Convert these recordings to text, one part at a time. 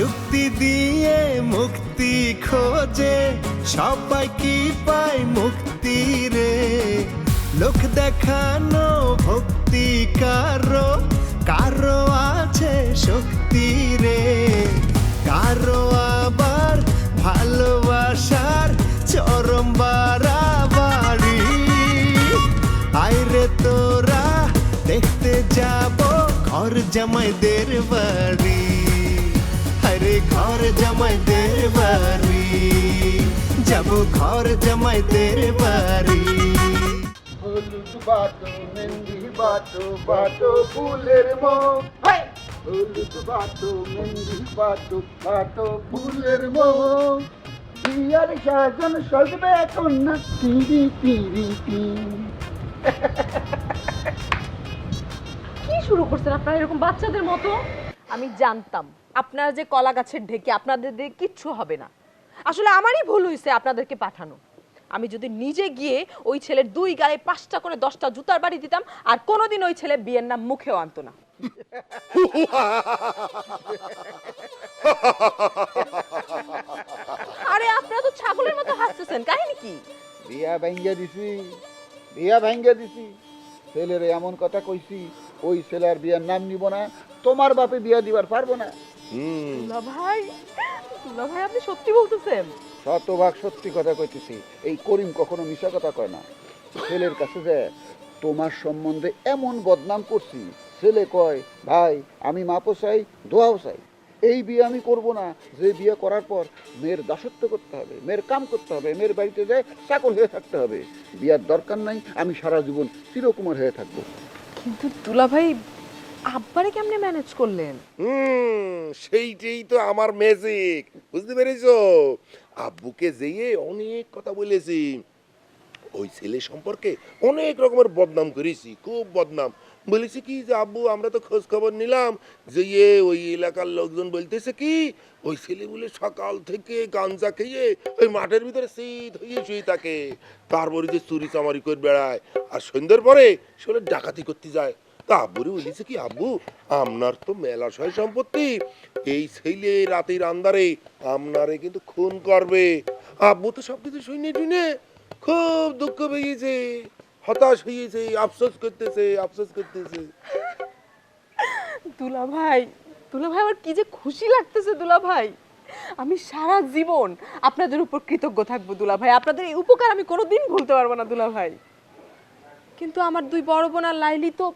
যুক্তি দিয়ে মুক্তি খোঁজে, সবাই কি পায় মুক্তি রে? লোক দেখানো ভক্তি কারও কারও আছে শক্তি রে। কারও আবার ভালোবাসার চরম বাড়াবাড়ি। আইরে তোরা, দেখতে যাব ঘর জামাইদের বাড়ি। ঘর জামাইদের বাড়ি যাব ঘর জামাইদের বাড়ি। হলুদ বাটো মেহেন্দি বাটো বাটো ফুলের মৌ হাই! হলুদ বাটো মেহেন্দি বাটো বাটো ফুলের মৌ বিয়ার সাজন সজবে এখন না তিরি তিরি তিরি কি শুরু করছেন আপনারা এরকম বাচ্চাদের মতো? আমি জানতাম। আপনারা যে কলা গাছের ঢেকে আপনাদের দিয়ে কিচ্ছু হবে না। আসলে আমারই ভুল হয়েছে আপনাদেরকে পাঠানো। আমি যদি নিজে গিয়ে ওই ছেলের দুই গায়ে পাঁচটা করে দশটা জুতার বাড়ি দিতাম, আর কোনোদিন ওই ছেলে বিয়ের নাম মুখেও আনতো না। আরে, আপনারা তো ছাগলের মতো হাসতেছেন, কাহিনী কি? বিয়া ভাঙ্গা দিছি, বিয়া ভাঙ্গা দিছি। ছেলের এমন কথা কইছি, ওই ছেলের বিয়ার নাম নিব না, তোমার বাপে বিয়া দিবার পারব না। দুলা ভাই দুলা ভাই আপনি সত্যি বলতেছেন? শতভাগ সত্যি কথা কইতেছি। এই করিম কখনো মিশা কথা কয় না। ছেলের কাছে যে তোমার সম্বন্ধে এমন বদনাম করছি ছেলে কয় ভাই আমি মাপও চাই দোয়াও চাই। এই বিয়ে আমি করব না। যে বিয়ে করার পর মেয়ের দাসত্ব করতে হবে মেয়ের কাম করতে হবে মেয়ের বাড়িতে যায় চাকর হয়ে থাকতে হবে। বিয়ার দরকার নাই আমি সারা জীবন চিরকুমার হয়ে থাকব। কিন্তু তুলা ভাই আব্বারে কেমনে ম্যানেজ করলেন? হুম, সেইটাই তো আমার ম্যাজিক বুঝতে পেরেছ? আব্বুকে যেয়ে অনেক কথা বলেছি। ওই ছেলে সম্পর্কে অনেক রকমের বদনাম করেছি, খুব বদনাম। বলেছি কি যে, আব্বু, আমরা তো খোঁজ খবর নিলাম। যে ইয়ে ওই এলাকার লোকজন বলতেছে কি, ওই ছেলেগুলো সকাল থেকে গাঞ্জা খেয়ে ওই মাঠের ভিতরে শীত হয়ে শুয়ে থাকে। তারপরে যে চুরি চামারি করে বেড়ায়। আর সন্ধ্যের পরে সে ডাকাতি করতে যায়। কি তো মেলা সয় সম্পত্তি। এই ছেলে রাতের আন্দারে কিন্তু খুন করবে। আব্বু তো সব কিছু শুনে টুনে খুব দুঃখ পেয়েছে, হতাশ হয়েছে, আফসোস করতেছে আফসোস করতেছে। দুলা ভাই দুলা ভাই আমার কি যে খুশি লাগতেছে দুলা ভাই আমি সারা জীবন আপনাদের উপর কৃতজ্ঞ থাকব দুলা ভাই আপনাদের এই উপকার আমি কোনোদিন ভুলতে পারব না দুলা ভাই কিন্তু আমার দুই বড় বোন আর লাইলি তো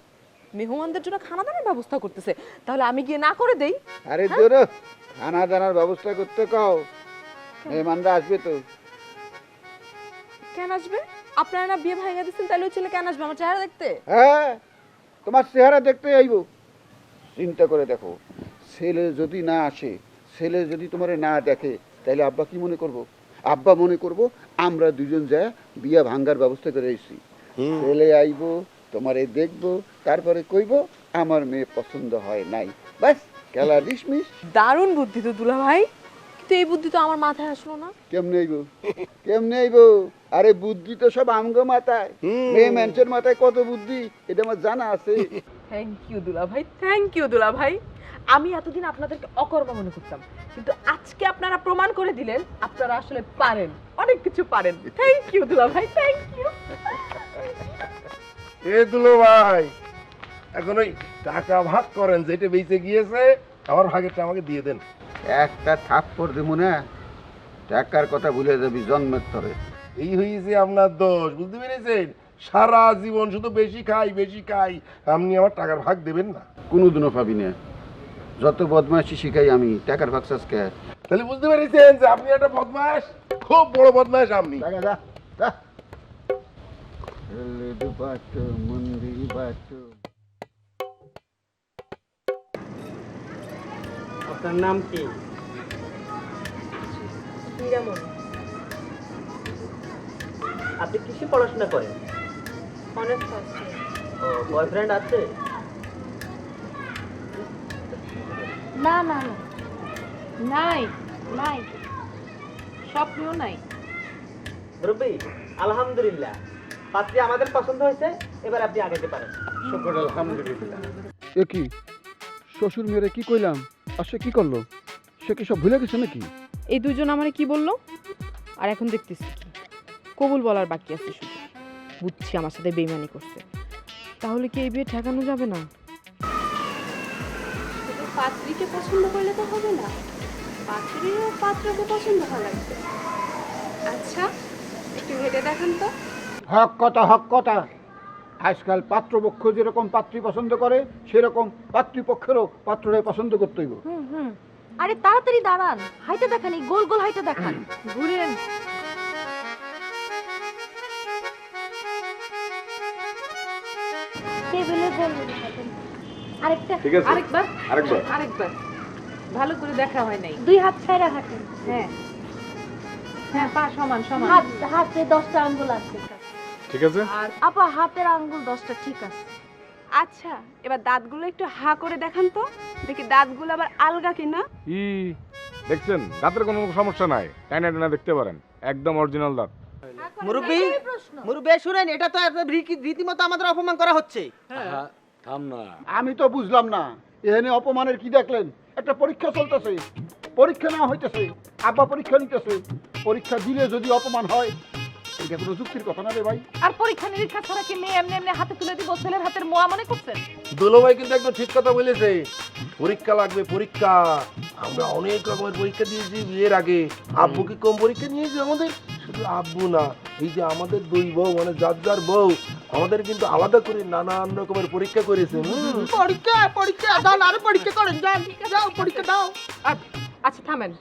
মেহমানদের জন্য খানা দানার ব্যবস্থা করতেছে। তাহলে আমি গিয়ে না করে দেই? আরে তোর খানা দানার ব্যবস্থা করতে কও। মেহমানরা আসবে তো। কেন আসবে? আপনারা না বিয়ে ভাঙা দিচ্ছেন তাহলে ওই ছেলে কেন আসবে? আমার চেহারা দেখতে? হ্যাঁ তোমার চেহারা দেখতে আইব। চিন্তা করে দেখো ছেলে যদি না আসে ছেলে যদি তোমার না দেখে তাহলে আব্বা কি মনে করব? আব্বা মনে করব আমরা দুজন যা বিয়া ভাঙ্গার ব্যবস্থা করে এসেছি ছেলে আইব তোমারে দেখব তারপরে কইব আমার মেয়ে পছন্দ হয় নাই। বাস খেলা ডিসমিস দারুণ বুদ্ধি তো দুলা ভাই কিন্তু এই বুদ্ধি তো আমার মাথায় আসলো না। কেমনে আইব? কেমনে আইব? আরে বুদ্ধি তো সব আমগো মাথায়। মেয়ে মানুষের মাথায় কত বুদ্ধি এটা আমার জানা আছে। থ্যাংক ইউ দুলা ভাই থ্যাংক ইউ দুলা ভাই আমি এতদিন আপনাদেরকে অকর্মা মনে করতাম। কিন্তু আজকে আপনারা প্রমাণ করে দিলেন আপনারা আসলে পারেন। অনেক কিছু পারেন। থ্যাংক ইউ দুলা ভাই থ্যাংক ইউ এ দুলো ভাই এখন ওই টাকা ভাগ করেন যেটা বেঁচে গিয়েছে আমার ভাগেরটা আমাকে দিয়ে দেন। একটা থাপ্পড় দেবো না টাকার কথা ভুলে যাবি জন্মের তরে। এই হয়েছে আপনার দোষ বুঝতে পেরেছেন? সারা জীবন শুধু বেশি খাই বেশি খাই আপনি আমার টাকার ভাগ দেবেন না। কোনো দিনও পাবি না। যত বদমাইশি শিখাই আমি টাকার ভাগসাস কে? তাহলে বুঝতে পেরেছেন যে আপনি একটা বদমাস খুব বড় বদমাস আপনি। টাকা যা। যা বাটো মন্দির বাটো। আপনার নাম কি? আপনি কিসে পড়াশোনা করেন? অনেক ও বয়ফ্রেন্ড আছে? না না না। নাই নাই। স্বপ্নেও নাই। মুরব্বী আলহামদুলিল্লাহ। পাত্রী আমাদের পছন্দ হয়েছে এবার আপনি আগাতে পারেন। শুক্র আলহামদুলিল্লাহ। এ কি? শ্বশুর মেয়েরে কি কইলাম? আর সে কি করল? সে কি সব ভুলে গেছে নাকি? এই দুজন আমারে কি বলল? আর এখন দেখতেছি কি। কবুল বলার বাকি আছে শুধু। বুঝছি আমার সাথে বেইমানি করছে। তাহলে কি এই বিয়ে ঠেকানো যাবে না? শুধু পাত্রীকে পছন্দ করলে তো হবে না। পাত্রীরও পাত্রকে পছন্দ করা লাগবে। আচ্ছা একটু হেঁটে দেখান তো। হক কথা হক কথা আজকাল পাত্রপক্ষ যেরকম পাত্রী পছন্দ করে সেরকম পাত্রীপক্ষেরও পাত্ররে পছন্দ করতে হইব। হুম হুম। আরে তাড়াতাড়ি দাঁড়ান। হাইটা দেখান এই গোল গোল হাইটা দেখান। ঘুরেন। টেবিলে আরেকটা ঠিক আছে। আরেকবার? আরেকবার। আরেকবার। ভালো করে দেখা হয় নাই। দুই হাত ছাইরা হাঁটেন। হ্যাঁ। হ্যাঁ পা সমান সমান। হাত হাতে দশটা আঙ্গুল আছে। ঠিক আছে? আর আপা হাতের আঙ্গুল দশটা ঠিক আছে। আচ্ছা এবার দাঁতগুলো একটু হা করে দেখান তো। দেখি দাঁতগুলো আবার আলগা কিনা? ই দেখছেন? দাঁতের কোনো সমস্যা নাই। টাইনা টাইনা দেখতে পারেন। একদম অরিজিনাল দাঁত। মুরব্বী মুরব্বী শুনেন এটা তো রীতিমতো আমাদের অপমান করা হচ্ছে। থাম না। আমি তো বুঝলাম না এখানে অপমানের কি দেখলেন? একটা পরীক্ষা চলতেছে। পরীক্ষা না হইতেছে আব্বা পরীক্ষা নিতেছে। পরীক্ষা দিলে যদি অপমান হয় এটা কোনো যুক্তির কথা না রে ভাই। আর পরীক্ষা নিরীক্ষা ছাড়া কি মেয়ে এমনি এমনি হাতে তুলে দিব? ছেলের হাতের মোয়া মনে করছেন দুলোভাই কিন্তু একদম ঠিক কথা বলেছে। পরীক্ষা লাগবে পরীক্ষা। আমরা অনেক রকমের পরীক্ষা দিয়েছি বিয়ের আগে। আব্বু কি কম পরীক্ষা নিয়েছে আমাদের? শুধু আব্বু না এই যে আমাদের দুই বউ মানে যার যার বউ আমাদের কিন্তু আলাদা করে নানান রকমের পরীক্ষা করেছে পরীক্ষা পরীক্ষা দাও আরও পরীক্ষা করেন যান। যাও পরীক্ষা দাও। আচ্ছা থামেন।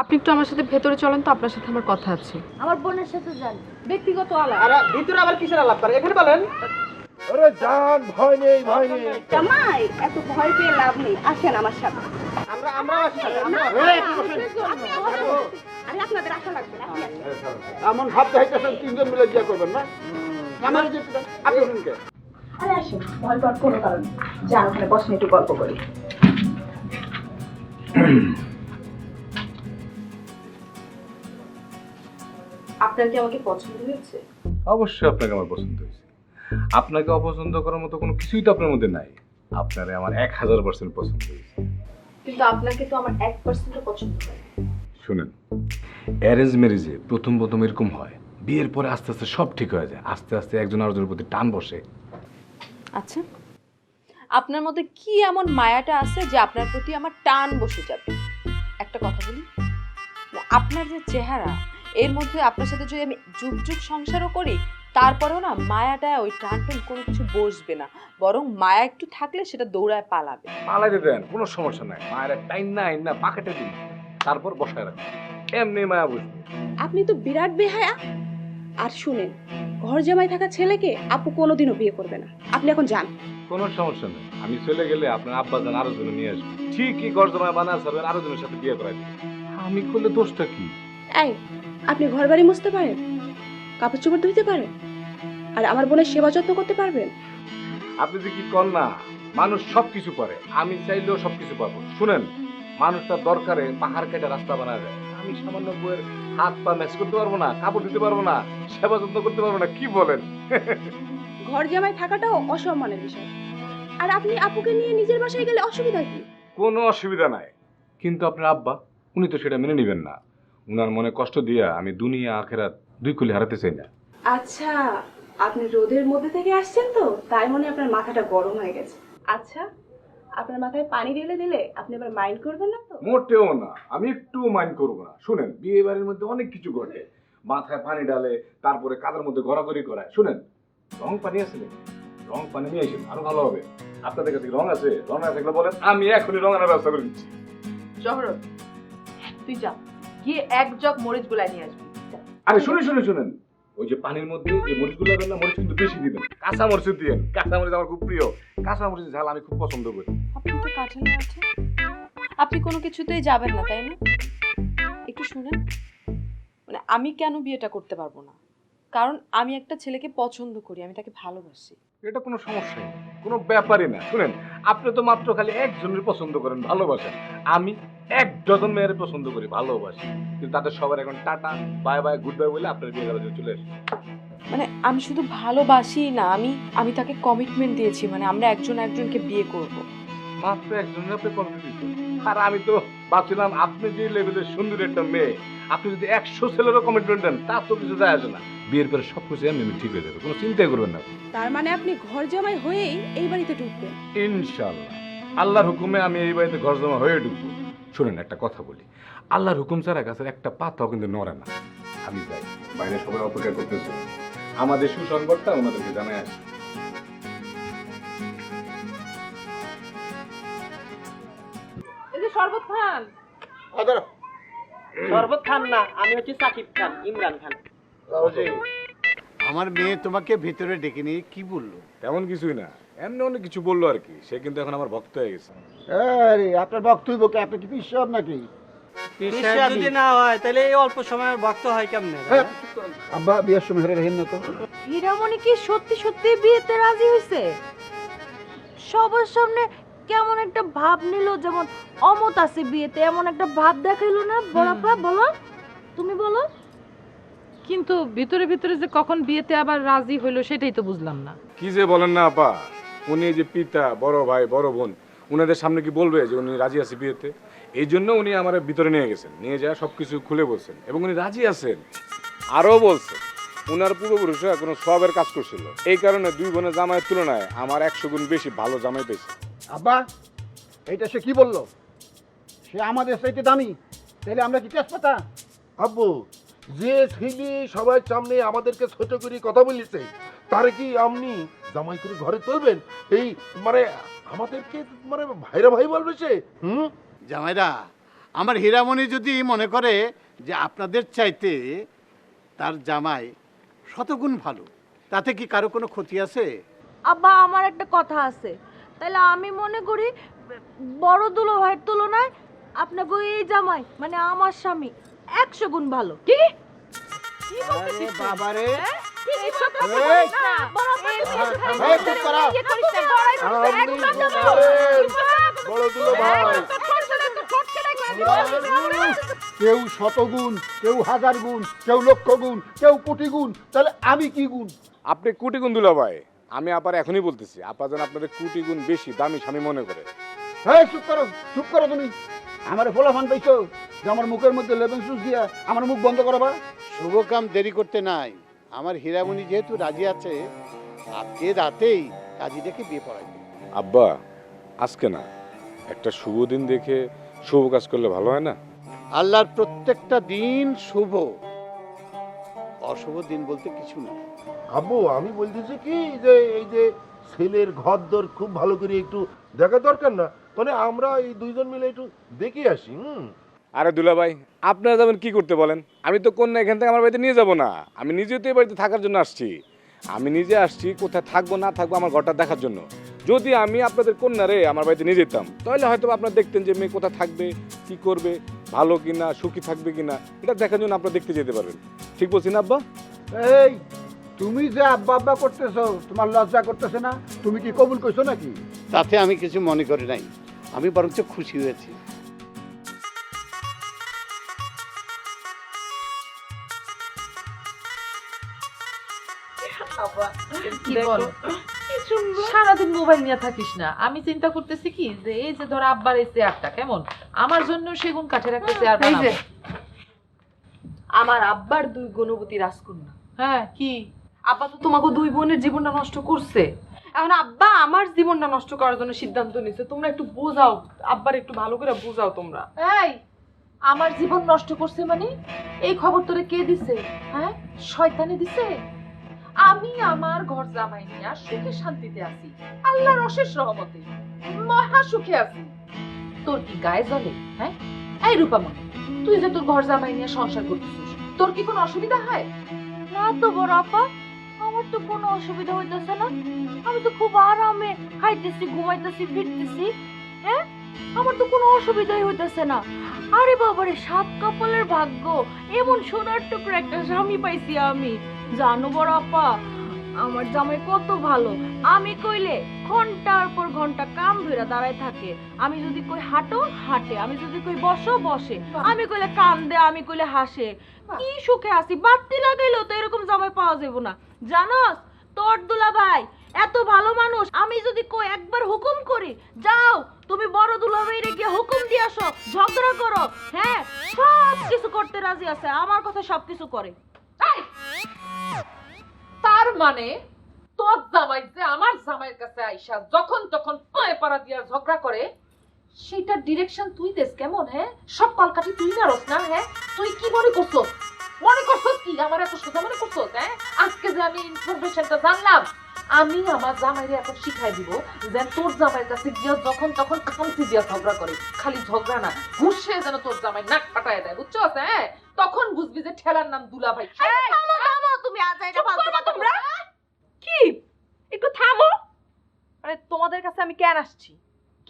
আপনি একটু আমার সাথে ভেতরে চলেন তো আপনার সাথে আমার কথা আছে। আমার বোনের সাথে যান ব্যক্তিগত আলাপ। আর ভিতরে আবার কিসের আলাপ করে? এখানে বলেন। আরে জান ভয় নেই ভয় নেই। জামাই এত ভয় পেয়ে লাভ নেই। আসেন আমার সাথে। আমরা আমরা আসি আমরা আরে আপনাদের আশা লাগবে না। এমন ভাব দেখাইতেছেন তিনজন মিলে গিয়া করবেন না? আমার যে আপনি শুনুন কে? আরে আসেন ভয় পাওয়ার কোনো কারণ নেই। যান ওখানে বসেন একটু গল্প করি। আপনার কি আমাকে পছন্দ হয়েছে? অবশ্যই আপনাকে আমার পছন্দ হয়েছে। আপনাকে অপছন্দ করার মতো কোনো কিছুই তো আপনার মধ্যে নাই। আপনারে আমার এক হাজার পার্সেন্ট পছন্দ হয়েছে। কিন্তু আপনাকে তো আমার এক পার্সেন্টও পছন্দ হয় শুনেন অ্যারেঞ্জ ম্যারেজে প্রথম প্রথম এরকম হয় বিয়ের পরে আস্তে আস্তে সব ঠিক হয়ে যায়। আস্তে আস্তে একজন আরেকজনের প্রতি টান বসে। আচ্ছা আপনার মধ্যে কি এমন মায়াটা আছে যে আপনার প্রতি আমার টান বসে যাবে? একটা কথা বলি আপনার যে চেহারা এর মধ্যে আপনার সাথে যদি আমি যুগ যুগ সংসারও করি তারপরেও না মায়াটা ওই টান টান কোনো কিছু বসবে না। বরং মায়া একটু থাকলে সেটা দৌড়ায় পালাবে। পালাইতে দেন কোনো সমস্যা নাই। মায়ের টাইম না আইন না পাকেটে দিন। তারপর বসায় রাখেন। এমনি মায়া বুঝবে আপনি তো বিরাট বেহায়া। আর শুনেন ঘর জামাই থাকা ছেলেকে আপু কোনোদিনও বিয়ে করবে না। আপনি এখন যান। কোনো সমস্যা নেই। আমি চলে গেলে আপনার আব্বা যান আরও জনে নিয়ে আসবে। ঠিকই গর্জমায় বানা সারবেন আরও জনের সাথে বিয়ে করাই আমি করলে দোষটা কি? এই আপনি ঘর বাড়ি মুছতে পারেন কাপড় চোপড় ধুইতে পারেন আর আমার বোনের সেবা যত্ন করতে পারবেন। আপনি যে কি কর না মানুষ সব কিছু পারে আমি চাইলেও সব কিছু পারব শুনেন মানুষটা দরকারে পাহাড় কেটে রাস্তা দেয়। আমি সামান্য বইয়ের হাত পা ম্যাচ করতে পারব না কাপড় দিতে পারব না সেবা যত্ন করতে পারব না কি বলেন? ঘর জামাই থাকাটাও অসম্মানের বিষয়। আর আপনি আপুকে নিয়ে নিজের বাসায় গেলে অসুবিধা কি? কোনো অসুবিধা নাই। কিন্তু আপনার আব্বা উনি তো সেটা মেনে নেবেন না। উনার মনে কষ্ট দিয়া আমি দুনিয়া আখেরাত দুই কুলি হারাতে চাই না। আচ্ছা আপনি রোদের মধ্যে থেকে আসছেন তো তাই মনে হয় আপনার মাথাটা গরম হয়ে গেছে। আচ্ছা আপনার মাথায় পানি ঢেলে দিলে আপনি আবার মাইন্ড করবেন না তো? মোটেও না আমি একটু মাইন্ড করব না। শুনেন বিয়ে বাড়ির মধ্যে অনেক কিছু ঘটে। মাথায় পানি ডালে তারপরে কাদার মধ্যে গড়াগড়ি করায়। শুনেন রং পানি আছে নাকি? রং পানি নিয়ে আসেন আরও ভালো হবে। আপনাদের কাছে রং আছে? রং না থাকলে বলেন আমি এখনই রং আনার ব্যবস্থা করে দিচ্ছি। জহরত তুই যা। গিয়ে এক জগ মরিচগুলা নিয়ে আসবি। আরে শুনে শুনে শুনেন। ওই যে পানির মধ্যে যে মরিচগুলো দেন না মরিচ কিন্তু বেশি দিবেন। কাঁচা মরিচ দিয়েন কাঁচা মরিচ আমার খুব প্রিয়। কাঁচা মরিচের ঝাল আমি খুব পছন্দ করি। আপনি তো কাঠালি আছে আপনি কোনো কিছুতেই যাবেন না তাই না? একটু শুনেন। মানে আমি কেন বিয়েটা করতে পারব না? কারণ আমি একটা ছেলেকে পছন্দ করি আমি তাকে ভালোবাসি। এটা কোনো সমস্যা নেই কোনো ব্যাপারই না। শুনেন আপনি তো মাত্র খালি একজনের পছন্দ করেন ভালোবাসেন। আমি এক ডজন মেয়ের পছন্দ করি ভালোবাসি। কিন্তু তাদের সবার এখন tata bye bye goodbye বলে আপনার বিয়ে করার জন্য চলে আসি মানে আমি শুধু ভালোবাসি না আমি আমি তাকে কমিটমেন্ট দিয়েছি মানে আমরা একজন একজনকে বিয়ে করব। মাত্র একজনের আপনি কমিটি দিচ্ছেন আর আমি তো ভাবছিলাম আপনি যে লেভেলের সুন্দর একটা মেয়ে আপনি যদি একশো ছেলেরও কমিটমেন্ট দেন তার তো কিছু যায় আসে না। বিয়ের পরে সব কিছু এমনি ঠিক হয়ে যাবে কোনো চিন্তাই করবেন না। তার মানে আপনি ঘর জামাই হয়েই এই বাড়িতে ঢুকবেন? ইনশাল্লাহ আল্লাহর হুকুমে আমি এই বাড়িতে ঘর জমা হয়ে ঢুকবো। শুনেন একটা কথা বলি। আল্লাহর হুকুম ছাড়া গাছের একটা পাতাও কিন্তু নড়ে না। আমি যাই বাইরে সবাই অপেক্ষা করতেছে। আমাদের সুসংবাদটা ওনাদেরকে জানাই আসি। এই যে শরবত খান। শরবত খান না আমি হচ্ছে সাকিব খান ইমরান খান। আমার মেয়ে তোমাকে ভিতরে ডেকে নিয়ে কি বলল? তেমন কিছুই না। এমনি অনেক কিছু বলল আর কি। সে কিন্তু এখন আমার ভক্ত হয়ে গেছে। আরে আপনার বক্তব্য কি? আপনি কি বিশ্বাস নাকি? যদি না হয় তাহলে এই অল্প সময়ের ভক্ত হয় কেমনে? হ্যাঁ, আব্বা বিয়ের সময় হেরে রেহেন না তো। হীরামণি কি সত্যি সত্যি বিয়েতে রাজি হয়েছে সবার সামনে কেমন একটা ভাব নিল যেমন অমত আছে বিয়েতে এমন একটা ভাব দেখাইলো না? বড়াপা বলো। তুমি বলো। কিন্তু ভিতরে ভিতরে যে কখন বিয়েতে আবার রাজি হইল সেটাই তো বুঝলাম না। কি যে বলেন না আপা উনি এই যে পিতা বড় ভাই বড় বোন উনাদের সামনে কি বলবে যে উনি রাজি আছে বিয়েতে? এই জন্য উনি আমার ভিতরে নিয়ে গেছেন নিয়ে যায় সব কিছু খুলে বলছেন এবং উনি রাজি আছেন। আরও বলছেন উনার পূর্বপুরুষরা কোনো সবের কাজ করছিল। এই কারণে দুই বোনের জামাইয়ের তুলনায় আমার একশো গুণ বেশি ভালো জামাই পেয়েছে। আব্বা এইটা সে কি বলল? সে আমাদের সাইতে দামি। তাহলে আমরা কি তেজপাতা? আব্বু যে ছেলে সবার সামনে আমাদেরকে ছোট করে কথা বলেছে তারে কি আপনি জামাই করে ঘরে তুলবেন? এই মানে আমাদেরকে মানে ভাইরা ভাই বলবে সে হুম? জামাইরা আমার হীরামণি যদি মনে করে যে আপনাদের চাইতে তার জামাই শতগুণ ভালো তাতে কি কারও কোনো ক্ষতি আছে? আব্বা আমার একটা কথা আছে। তাহলে আমি মনে করি বড় দুলো ভাইয়ের তুলনায় আপনাকে এই জামাই মানে আমার স্বামী একশো গুণ ভালো। কি? বাবারে। দিবি। কেউ শতগুণ কেউ হাজার গুণ কেউ লক্ষ গুণ কেউ কোটি গুণ তাহলে আমি কি গুণ? আপনি কোটি গুণ দুলা ভাই। আমি আপার এখনই বলতেছি আপা যেন আপনাদের কোটি গুণ বেশি দামি স্বামী মনে করে। হ্যাঁ চুপ করো চুপ করো তুমি। আমার ফোলাফান পাইছো যে আমার মুখের মধ্যে লেমন সুস দিয়া আমার মুখ বন্ধ করাবা? শুভ কাম দেরি করতে নাই। আমার হীরামণি যেহেতু রাজি আছে আজকে রাতেই কাজীটাকে বিয়ে পড়াইবে আব্বা আজকে না একটা শুভ দিন দেখে শুভ কাজ করলে ভালো হয় না? আল্লাহর প্রত্যেকটা দিন শুভ। অশুভ দিন বলতে কিছু না। আব্বু আমি বলতেছি কি যে এই যে ছেলের ঘর দর খুব ভালো করে একটু দেখা দরকার না মানে আমরা এই দুইজন মিলে একটু দেখে আসি হুম। আরে দুলা ভাই আপনারা যাবেন কি করতে বলেন? আমি তো কন্যা এখান থেকে আমার বাড়িতে নিয়ে যাব না। আমি নিজে তো এই বাড়িতে থাকার জন্য আসছি। আমি নিজে আসছি কোথায় থাকব না থাকব আমার ঘরটা দেখার জন্য। যদি আমি আপনাদের কন্যারে আমার বাড়িতে নিয়ে যেতাম তাহলে হয়তো আপনারা দেখতেন যে মেয়ে কোথায় থাকবে কি করবে ভালো কিনা সুখী থাকবে কিনা এটা দেখার জন্য আপনারা দেখতে যেতে পারবেন। ঠিক বলছি না আব্বা? এই তুমি যে আব্বা আব্বা করতেছো তোমার লজ্জা করতেছে না? তুমি কি কবুল করছ নাকি? তাতে আমি কিছু মনে করি নাই। আমি বরঞ্চ খুশি হয়েছি। কি বল? সারাদিন মোবাইল নিয়ে থাকিস না। আমি চিন্তা করতেছি কি যে এই যে ধর আব্বার এই চেয়ারটা কেমন? আমার জন্য সেগুন কাঠের একটা চেয়ার বানাবো। আমার আব্বার দুই গুণবতী রাজকন্যা। হ্যাঁ কি? আব্বা তো তোমাকে দুই বোনের জীবনটা নষ্ট করছে। এখন আব্বা আমার জীবনটা নষ্ট করার জন্য সিদ্ধান্ত নিছে। তোমরা একটু বোঝাও আব্বার একটু ভালো করে বোঝাও তোমরা। এই আমার জীবন নষ্ট করছে মানে? এই খবর তোরে কে দিছে? হ্যাঁ? শয়তানে দিছে? আমি আমার ঘর জামাই নিয়ে সুখে শান্তিতে আছি। আল্লাহর অশেষ রহমতে। মহা সুখে আছি। তোর কি গায়ে জ্বলে হ্যাঁ? এই রূপামা তুই যে তোর ঘর জামাই নিয়ে সংসার করতেছিস তোর কি কোনো অসুবিধা হয়? না তো বড় আপা আমার তো কোনো অসুবিধা হইতেছে না। আমি তো খুব আরামে খাইতেছি, ঘুমাইতেছি, ফিরতেছি হ্যাঁ? আমার তো কোনো অসুবিধাই হইতেছে না। আরে বাবারে, সাত কপালের ভাগ্য। এমন সোনার টুকরো একটা স্বামী পাইছি আমি। জানো বড় আপা, আমার জামাই কত ভালো। আমি কইলে ঘণ্টার পর ঘণ্টা কাম ধরে দাঁড়ায় থাকে। আমি যদি কই হাঁটো, হাঁটে। আমি যদি কই বসো, বসে। আমি কইলে কান্দে, আমি কইলে হাসে। কি সুখে আছি। বাত্তি লাগাইলেও তো এরকম জামাই পাওয়া যাবে না। জানোস? তোর দুলা ভাই এত ভালো মানুষ। আমি যদি কই একবার হুকুম করি, যাও, তুমি বড় দুলা দুলাভাইরে গিয়ে হুকুম দিয়ে আসো, ঝগড়া করো। হ্যাঁ সব কিছু করতে রাজি আছে। আমার কথা সব কিছু করে! তার মানে তোর জামাই যে আমার জামাইয়ের কাছে আইসা যখন তখন পায়ে পাড়া দিয়া ঝগড়া করে সেটা ডিরেকশন তুই দেস কেমন হ্যাঁ? সব কলকাঠি তুই না রস না হ্যাঁ? তুই কি মনে করছস? মনে করছস কি? আমার এত সোজা মনে করছস হ্যাঁ? আজকে যে আমি ইনফরমেশনটা জানলাম আমি আমার জামাইরে এখন শিখাই দিব যেন তোর জামাইয়ের কাছে গিয়ে যখন তখন খামচি দিয়া ঝগড়া করে। খালি ঝগড়া না ঘুষে যেন তোর জামাই নাক ফাটায় দেয় বুঝছ হ্যাঁ? তখন বুঝবি যে ঠেলার নাম দুলাভাই। থামো থামো তুমি চুপ ফালতু তোমরা। কি? একটু থামো। আরে তোমাদের কাছে আমি কেন আসছি?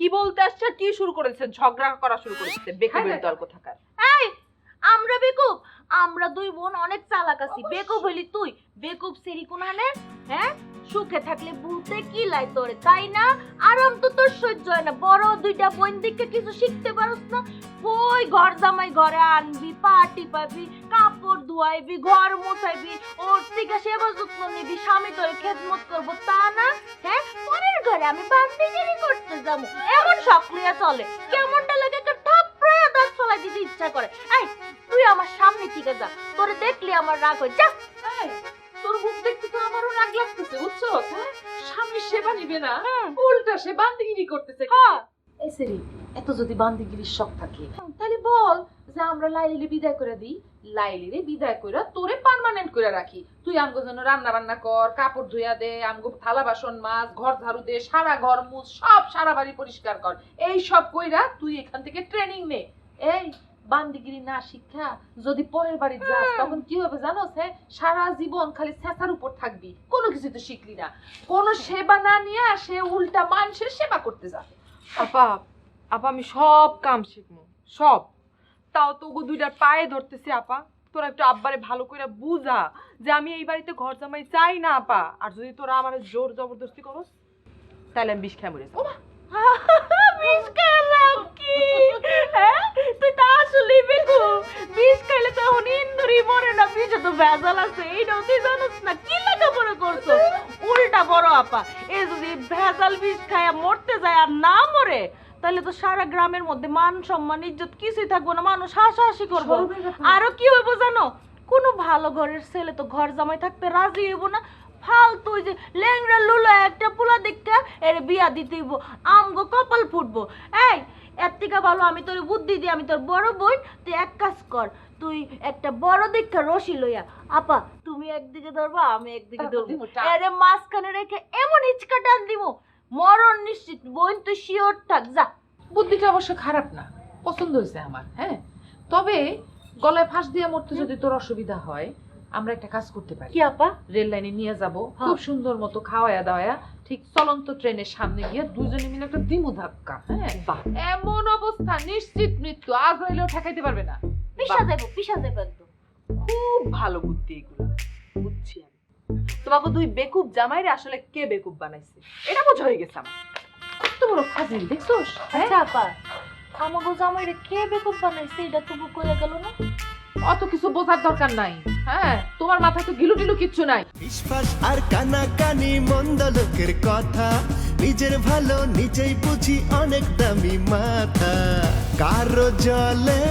কি বলতে আসছে কি শুরু করেছেন? ঝগড়া করা শুরু করেছে বেকুবের দল কোথাকার এই আমরা বেকুব আমরা দুই বোন অনেক চালাক আছি। বেকুব হইলি তুই বেকুব সেরি কোনানে হ্যাঁ? সুখে থাকলে বলতে কি লাই তোরে? তাই না? আরাম তো তোর সহ্য হয় না। বড় দুইটা বোন দিকে কিছু শিখতে পারস না। কই ঘর জামাই ঘরে আনবি পাটি পাবি, কাপড় ধোয়াইবি, ঘর মোছাইবি, ওর থেকে সেবা যত্ন নিবি, স্বামী তোর খেদমত করব, তা না? হ্যাঁ? পরের ঘরে আমি বান্দিগিরি করতে যাব। এমন সক্রিয় চলে। কেমনটা লাগে একটা থাপড়ায় দাঁত ফলাই দিতে ইচ্ছা করে। এই, তুই আমার সামনে থেকে যা। তোরে দেখলে আমার রাগ হয়। যা। লাগতেছে বুঝছ? হ্যাঁ। স্বামীর সেবা নিবে না। উল্টা সে বান্দিগিরি করতেছে। হ্যাঁ। এই সেরি এত যদি বান্দিগিরির শখ থাকে তাহলে বল যে আমরা লাইলিরে বিদায় করে দিই। লাইলিরে বিদায় করে তোরে পার্মানেন্ট করে রাখি। তুই আমগো জন্য রান্না বান্না কর কাপড় ধুইয়া দে আমগো থালা বাসন মাছ ঘর ঝাড়ু দে সারা ঘর মুছ সব সারা বাড়ি পরিষ্কার কর। এই সব কইরা তুই এখান থেকে ট্রেনিং নে। এই বান্দিগিরি না শিক্ষা যদি পরের বাড়ি যাস তখন কি হবে জানোস হ্যাঁ সারা জীবন খালি ছেঁচার উপর থাকবি। কোনো কিছু তো শিখলি না। কোনো সেবা না নিয়ে সে উল্টা মানুষের সেবা করতে যাবে। আপা আপা আমি সব কাম শিখব সব। তাও তো গো দুইটার পায়ে ধরতেছি আপা। তোরা একটু আব্বারে ভালো করে বুঝা যে আমি এই বাড়িতে ঘর জামাই চাই না আপা। আর যদি তোরা আমার জোর জবরদস্তি করস তাহলে আমি বিষ খেয়ে মরে বিষ কি? হ্যাঁ? তুই তো আসলে বেকু বিষ খাইলে তো এখন ইন্দুরি মরে না বিষে তো ভেজাল আছে। এইটাও তুই জানিস না? কি লেখাপড়া করছ? উল্টা বড় আপা। এ যদি ভেজাল বিষ খায়া মরতে যায় আর না মরে তাহলে তো সারা গ্রামের মধ্যে মান সম্মান ইজ্জত কিছুই থাকব না। মানুষ হাসাহাসি করব। আরও কি হইবো জানো? কোনো ভালো ঘরের ছেলে তো ঘর জামাই থাকতে রাজি হইব না। ফালতু যে ল্যাংড়া লুলা একটা পোলা দেখা এর বিয়া দিতে হইব। আমগো কপাল ফুটবো। এই এর থেকে ভালো আমি তোর বুদ্ধি দিই আমি তোর বড় বোন তুই এক কাজ কর তুই একটা বড় দীক্ষা রশি লইয়া আপা তুমি একদিকে ধরবা আমি একদিকে ধরবো। দিমু মাঝখানে রেখে এমন হিচকা টান দিব মরণ নিশ্চিত বোন তুই শিওর থাক যা। বুদ্ধিটা অবশ্য খারাপ না পছন্দ হয়েছে আমার হ্যাঁ? তবে গলায় ফাঁস দিয়ে মরতে যদি তোর অসুবিধা হয় আমরা একটা কাজ করতে পারি। কি আপা? রেল লাইনে নিয়ে যাব হ্যাঁ। খুব সুন্দর মতো খাওয়ায়া দাওয়া ঠিক চলন্ত ট্রেনের সামনে গিয়ে দুজনে মিলে একটা দিমু ধাক্কা। হ্যাঁ? বাহ। এমন অবস্থা নিশ্চিত মৃত্যু আজ হইলেও ঠেকাইতে পারবে না। পিসা যাব পিসা একদম। খুব ভালো বুদ্ধি এগুলো। বুঝছি আমি। তোমাকে দুই বেকুব জামাইরে আসলে কে বেকুব বানাইছে? এটা বোঝা হয়ে গেছে আমার। কত বড় ফাজিল দেখছোস? হ্যাঁ? আচ্ছা আপা আমাকে জামাইরে কে বেকুব বানাইছে এটা তবু কইয়া গেল না? অত কিছু বোঝার দরকার নাই। হ্যাঁ তোমার মাথায় তো গিলু টিলু কিচ্ছু নাই। বিশ্বাস আর কানা কানি মন্দ লোকের কথা। নিজের ভালো নিজেই বুঝি অনেক দামি মাথা। কারও জলে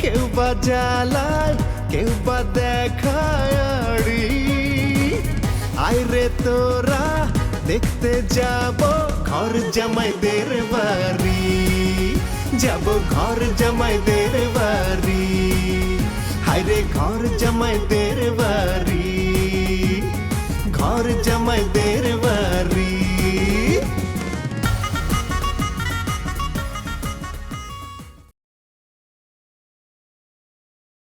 কেউ বা জ্বালায়, কেউ বা দেখায় আইরে তোরা, দেখতে যাব ঘর জামাইদের বাড়ি। যাব ঘর জামাইদের বাড়ি। হাইরে ঘর জমাই দের বাড়ি ঘর জমাই দের বাড়ি।